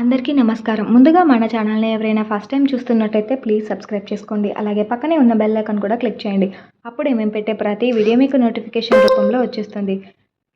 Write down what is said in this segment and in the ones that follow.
అందరికీ నమస్కారం. ముందుగా మన ఛానల్ని ఎవరైనా ఫస్ట్ టైం చూస్తున్నట్టయితే ప్లీజ్ సబ్స్క్రైబ్ చేసుకోండి. అలాగే పక్కనే ఉన్న బెల్ ఐకాన్ కూడా క్లిక్ చేయండి. అప్పుడే మేము పెట్టే ప్రతి వీడియో మీకు నోటిఫికేషన్ రూపంలో వచ్చేస్తుంది.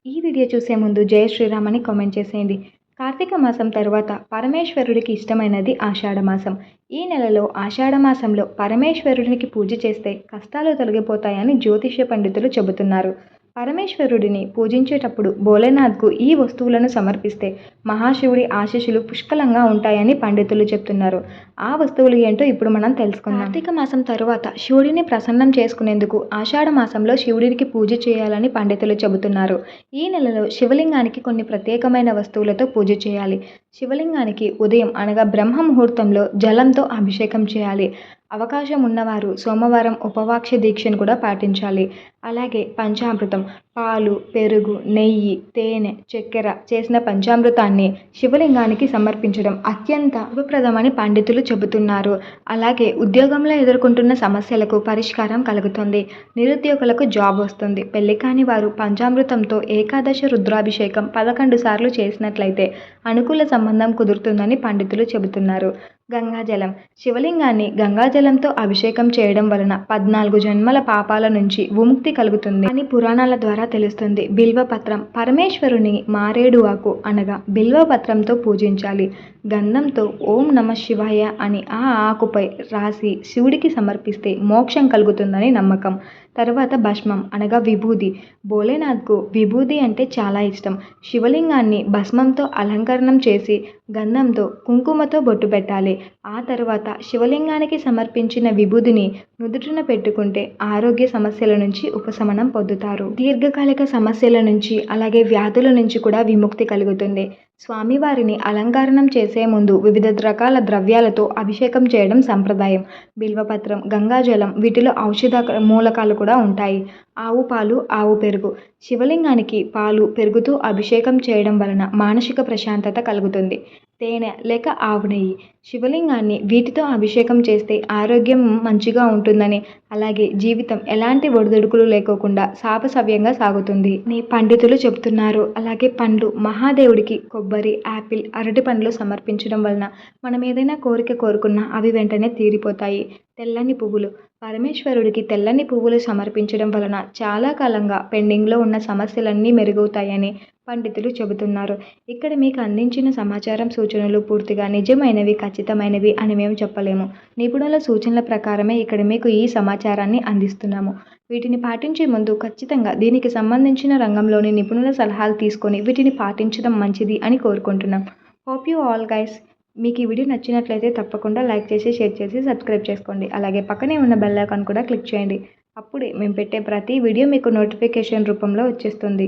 ఈ వీడియో చూసే ముందు జయ శ్రీరామ్ అని కామెంట్ చేసేయండి. కార్తీక మాసం తర్వాత పరమేశ్వరుడికి ఇష్టమైనది ఆషాఢ మాసం. ఈ నెలలో ఆషాఢ మాసంలో పరమేశ్వరుడికి పూజ చేస్తే కష్టాలు తొలగిపోతాయని జ్యోతిష్య పండితులు చెబుతున్నారు. పరమేశ్వరుడిని పూజించేటప్పుడు భోలేనాథ్కు ఈ వస్తువులను సమర్పిస్తే మహాశివుడి ఆశీస్సులు పుష్కలంగా ఉంటాయని పండితులు చెప్తున్నారు. ఆ వస్తువులు ఏంటో ఇప్పుడు మనం తెలుసుకుందాం. కార్తీక మాసం తరువాత శివుడిని ప్రసన్నం చేసుకునేందుకు ఆషాఢ మాసంలో శివుడికి పూజ చేయాలని పండితులు చెబుతున్నారు. ఈ నెలలో శివలింగానికి కొన్ని ప్రత్యేకమైన వస్తువులతో పూజ చేయాలి. శివలింగానికి ఉదయం అనగా బ్రహ్మ ముహూర్తంలో జలంతో అభిషేకం చేయాలి. అవకాశం ఉన్నవారు సోమవారం ఉపవాక్ష దీక్షను కూడా పాటించాలి. అలాగే పంచామృతం పాలు పెరుగు నెయ్యి తేనె చక్కెర చేసిన పంచామృతాన్ని శివలింగానికి సమర్పించడం అత్యంత ఉపప్రదమని పండితులు చెబుతున్నారు. అలాగే ఉద్యోగంలో ఎదుర్కొంటున్న సమస్యలకు పరిష్కారం కలుగుతుంది. నిరుద్యోగులకు జాబ్ వస్తుంది. పెళ్ళి కాని వారు పంచామృతంతో ఏకాదశ రుద్రాభిషేకం పదకొండు సార్లు చేసినట్లయితే అనుకూల సంబంధం కుదురుతుందని పండితులు చెబుతున్నారు. గంగాజలం. శివలింగాన్ని గంగాజలంతో అభిషేకం చేయడం వలన పద్నాలుగు జన్మల పాపాల నుంచి విముక్తి కలుగుతుంది అని పురాణాల ద్వారా తెలుస్తుంది. బిల్వపత్రం పరమేశ్వరుని మారేడు ఆకు అనగా బిల్వపత్రంతో పూజించాలి. గంధంతో ఓం నమ శివాయ అని ఆ ఆకుపై రాసి శివుడికి సమర్పిస్తే మోక్షం కలుగుతుందని నమ్మకం. తర్వాత భస్మం అనగా విభూది. భోలేనాథ్కు విభూది అంటే చాలా ఇష్టం. శివలింగాన్ని భస్మంతో అలంకరణం చేసి గంధంతో కుంకుమతో బొట్టు పెట్టాలి. ఆ తర్వాత శివలింగానికి సమర్పించిన విభూదిని నుదుటిన పెట్టుకుంటే ఆరోగ్య సమస్యల నుంచి ఉపశమనం పొందుతారు. దీర్ఘకాలిక సమస్యల నుంచి అలాగే వ్యాధుల నుంచి కూడా విముక్తి కలుగుతుంది. స్వామివారిని అలంకరణం చేసే ముందు వివిధ రకాల ద్రవ్యాలతో అభిషేకం చేయడం సంప్రదాయం. బిల్వపత్రం గంగాజలం వీటిలో ఔషధ మూలకాలు కూడా ఉంటాయి. ఆవు పాలు ఆవు పెరుగు. శివలింగానికి పాలు పెరుగుతో అభిషేకం చేయడం వలన మానసిక ప్రశాంతత కలుగుతుంది. తేనె లేక ఆవు నెయ్యి. శివలింగాన్ని వీటితో అభిషేకం చేస్తే ఆరోగ్యం మంచిగా ఉంటుందని అలాగే జీవితం ఎలాంటి ఒడిదుడుకులు లేకోకుండా సాపసవ్యంగా సాగుతుంది. అని పండితులు చెబుతున్నారు. అలాగే పండ్లు మహాదేవుడికి కొబ్బరి యాపిల్ అరటి పండ్లు సమర్పించడం వలన మనం ఏదైనా కోరిక కోరుకున్నా అవి వెంటనే తీరిపోతాయి. తెల్లని పువ్వులు. పరమేశ్వరుడికి తెల్లని పువ్వులు సమర్పించడం వలన చాలా కాలంగా పెండింగ్లో ఉన్న సమస్యలన్నీ మెరుగవుతాయని పండితులు చెబుతున్నారు. ఇక్కడ మీకు అందించిన సమాచారం సూచనలు పూర్తిగా నిజమైనవి ఖచ్చితమైనవి అని మేము చెప్పలేము. నిపుణుల సూచనల ప్రకారమే ఇక్కడ మీకు ఈ సమాచారాన్ని అందిస్తున్నాము. వీటిని పాటించే ముందు ఖచ్చితంగా దీనికి సంబంధించిన రంగంలోని నిపుణుల సలహాలు తీసుకొని వీటిని పాటించడం మంచిది అని కోరుకుంటున్నాం. హోప్ యూ ఆల్ గైస్ మీకు ఈ వీడియో నచ్చినట్లయితే తప్పకుండా లైక్ చేసి షేర్ చేసి సబ్స్క్రైబ్ చేసుకోండి. అలాగే పక్కనే ఉన్న బెల్ ఐకాన్ కూడా క్లిక్ చేయండి. అప్పుడే మేము పెట్టే ప్రతి వీడియో మీకు నోటిఫికేషన్ రూపంలో వచ్చేస్తుంది.